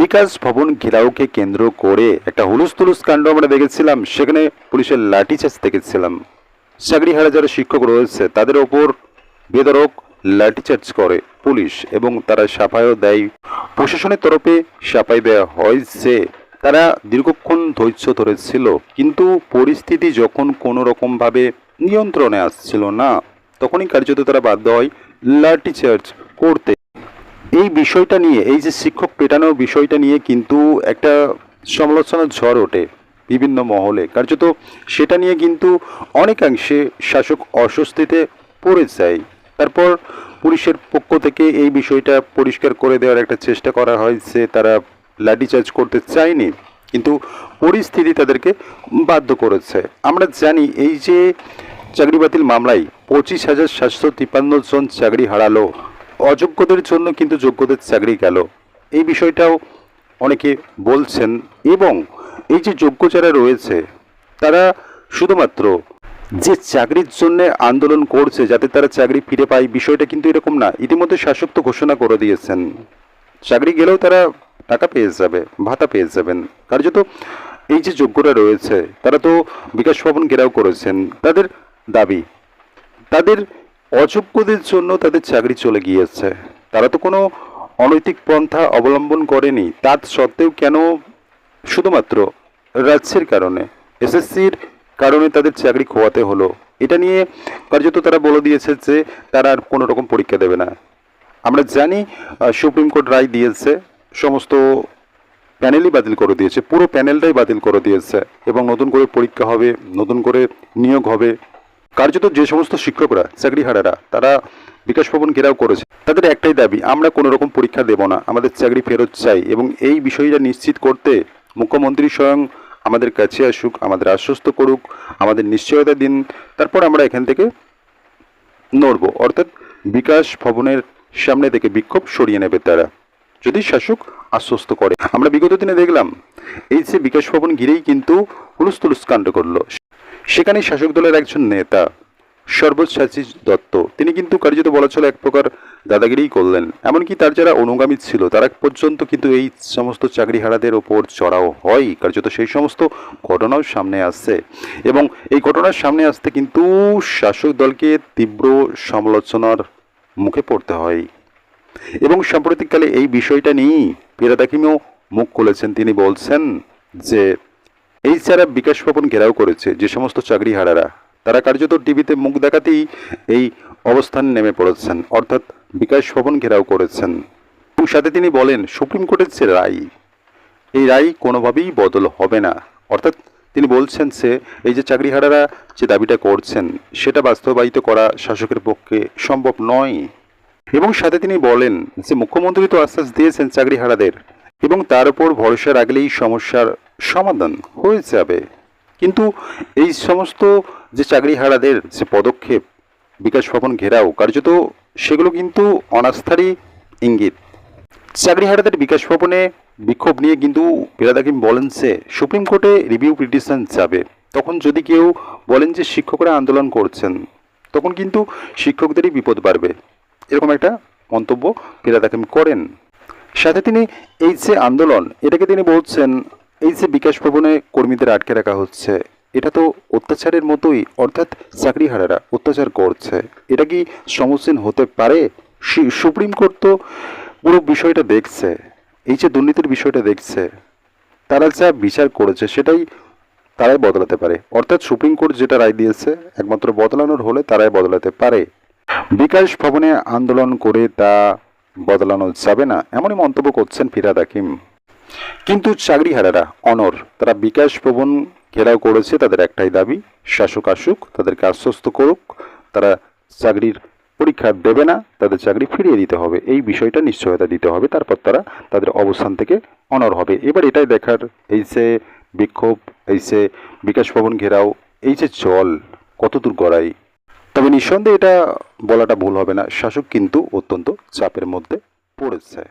বিকাশ ভবন ঘেরাওকে কেন্দ্র করে একটা হুলুস তুলুস কাণ্ড আমরা দেখেছিলাম। সেখানে পুলিশের লাঠি লাঠিচার্জ দেখেছিলাম। চাকরিহারা যারা শিক্ষক রয়েছে, তাদের ওপর বেদরক লাঠিচার্জ করে পুলিশ এবং তারা সাফাইও দেয়। প্রশাসনের তরফে সাফাই দেওয়া হয়েছে। তারা দীর্ঘক্ষণ ধৈর্য ধরেছিল, কিন্তু পরিস্থিতি যখন কোনো রকমভাবে নিয়ন্ত্রণে আসছিল না, তখনই কার্যত তারা বাধ্য হয় লাঠিচার্জ করতে। এই বিষয়টা নিয়ে, এই যে শিক্ষক পেটানোর বিষয়টা নিয়ে কিন্তু একটা সমালোচনার ঝড় ওঠে বিভিন্ন মহলে। কার্যত সেটা নিয়ে কিন্তু অনেকাংশে শাসক অস্বস্তিতে পড়ে যায়। তারপর পুলিশের পক্ষ থেকে এই বিষয়টা পরিষ্কার করে দেওয়ার একটা চেষ্টা করা হয় যে তারা লাঠিচার্জ করতে চায়নি, কিন্তু পরিস্থিতি তাদেরকে বাধ্য করেছে। আমরা জানি এই যে চাকরি বাতিল মামলায় পঁচিশ হাজার সাতশো তিপ্পান্ন জন চাকরি হারালো। অযোগ্যদের জন্য কিন্তু যোগ্যদের চাকরি গেল। এই বিষয়টাও অনেকে বলছেন এবং এই যে যোগ্য যারা রয়েছে, তারা শুধুমাত্র যে চাকরির জন্য আন্দোলন করছে, যাতে তারা চাকরি ফিরে পায়, বিষয়টা কিন্তু এরকম না। ইতিমধ্যে শাসক তো ঘোষণা করে দিয়েছেন, চাকরি গেলেও তারা টাকা পেয়ে যাবে, ভাতা পেয়ে যাবেন। কার্যত এই যে যোগ্যরা রয়েছে, তারা তো বিকাশ ভবন ঘেরাও করেছেন। তাদের দাবি, তাদের অযোগ্যদের জন্য তাদের চাকরি চলে গিয়েছে। তারা তো কোনো অনৈতিক পন্থা অবলম্বন করেনি। তার সত্ত্বেও কেন? শুধুমাত্র রাজ্যের কারণে, এসএসসির কারণে তাদের চাকরি খোয়াতে হলো। এটা নিয়ে কার্যত তারা বলে দিয়েছে যে তারা আর কোনো রকম পরীক্ষা দেবে না। আমরা জানি সুপ্রিম কোর্ট রায় দিয়েছে, সমস্ত প্যানেলই বাতিল করে দিয়েছে, পুরো প্যানেলটাই বাতিল করে দিয়েছে এবং নতুন করে পরীক্ষা হবে, নতুন করে নিয়োগ হবে। কার্যত যে সমস্ত শিক্ষকরা, চাকরিহারারা, তারা বিকাশ ভবন ঘেরাও করেছে, তাদের একটাই দাবি, আমরা কোনো রকম পরীক্ষা দেব না, আমাদের চাকরি ফেরত চাই এবং এই বিষয়টা নিশ্চিত করতে মুখ্যমন্ত্রী স্বয়ং আমাদের কাছে আসুক, আমাদের আশ্বস্ত করুক, আমাদের নিশ্চয়তা দিন, তারপর আমরা এখান থেকে নড়ব। অর্থাৎ বিকাশ ভবনের সামনে থেকে বিক্ষোভ সরিয়ে নেবে তারা। যদি শাসক আশ্বস্ত করে। আমরা বিগত দিনে দেখলাম, এই যে বিকাশ ভবন ঘিরেই কিন্তু হুলুস তুলুস কাণ্ড করল সেখানে শাসক দলের একজন নেতা সর্বোজ সাচিজ দত্ত। তিনি কিন্তু কার্যত বলা চলে এক প্রকার দাদাগিরিই করলেন। এমনকি তার যারা অনুগামী ছিল, তারা পর্যন্ত কিন্তু এই সমস্ত চাকরিহারাদের ওপর চড়াও হয়। কার্যত সেই সমস্ত ঘটনাও সামনে আসছে। এবং এই ঘটনার সামনে আসতে কিন্তু শাসক দলকে তীব্র সমালোচনার মুখে পড়তে হয়। এবং সাম্প্রতিককালে এই বিষয়টা নিয়েই পেরাদাকিমও মুখ খুলেছেন। তিনি বলছেন যে এই যারা বিকাশ ভবন ঘেরাও করেছে, যে সমস্ত চাকরিহারারা। তারা কার্যত টিভিতে মুখ দেখাতেই এই অবস্থান নেমে পড়েছেন, অর্থাৎ বিকাশ ভবন ঘেরাও করেছেন। সাথে তিনি বলেন, সুপ্রিম কোর্টের যে রায়, এই রায় কোনোভাবেই বদল হবে না। অর্থাৎ তিনি বলছেন যে, এই যে চাকরিহারারা যে দাবিটা করছেন, সেটা বাস্তবায়িত করা শাসকের পক্ষে সম্ভব নয়। এবং সাথে তিনি বলেন যে, মুখ্যমন্ত্রী তো আশ্বাস দিয়েছেন চাকরিহারাদের, এবং তার উপর ভরসা রাখলেই সমস্যার সমাধান হয়ে যাবে কিন্তু এই সমস্ত যে চাকরিহারাদের যে পদক্ষেপ, বিকাশ ভবন ঘেরাও, কার্যত সেগুলো কিন্তু অনাস্থারই ইঙ্গিত। চাকরিহারাদের বিকাশ ভবনে বিক্ষোভ নিয়ে কিন্তু পেরাদাকিম বলেন যে, সুপ্রিম কোর্টে রিভিউ পিটিশন যাবে। তখন যদি কেউ বলেন যে শিক্ষকরা আন্দোলন করছেন, তখন কিন্তু শিক্ষকদেরই বিপদ বাড়বে। এরকম একটা মন্তব্য পেরাদাকিম করেন। সাথে তিনি এই যে আন্দোলন, এটাকে তিনি বলছেন এই যে বিকাশ ভবনে কর্মীদের আটকে রাখা হচ্ছে, এটা তো অত্যাচারের মতোই, অর্থাৎ চাকরিহারারা অত্যাচার করছে। এটা কি সমস্যীন হতে পারে? সুপ্রিম কোর্ট তো পুরো বিষয়টা দেখছে, এই যে দুর্নীতির বিষয়টা দেখছে, তারা যা বিচার করেছে সেটাই তারাই বদলাতে পারে। অর্থাৎ সুপ্রিম কোর্ট যেটা রায় দিয়েছে, একমাত্র বদলানোর হলে তারাই বদলাতে পারে। বিকাশ ভবনে আন্দোলন করে তা বদলানো যাবে না, এমনই মন্তব্য করছেন ফিরাদ হাকিম। কিন্তু চাকরিহারারা, অনর, তারা বিকাশ ভবন ঘেরাও করেছে তাদের একটাই দাবি, শাসক আসুক, তাদেরকে আশ্বস্ত করুক, তারা চাকরির পরীক্ষা দেবে না, তাদের চাকরি ফিরিয়ে দিতে হবে, এই বিষয়টা নিশ্চয়তা দিতে হবে, তারপর তারা তাদের অবস্থান থেকে অনর হবে। এবার এটাই দেখার, এই যে বিক্ষোভ, এই যে বিকাশ ভবন ঘেরাও, এই যে জল, কতদূর গড়াই? তবে নিঃসন্দেহে এটা বলাটা ভুল হবে না, শাসক কিন্তু অত্যন্ত চাপের মধ্যে পড়েছে।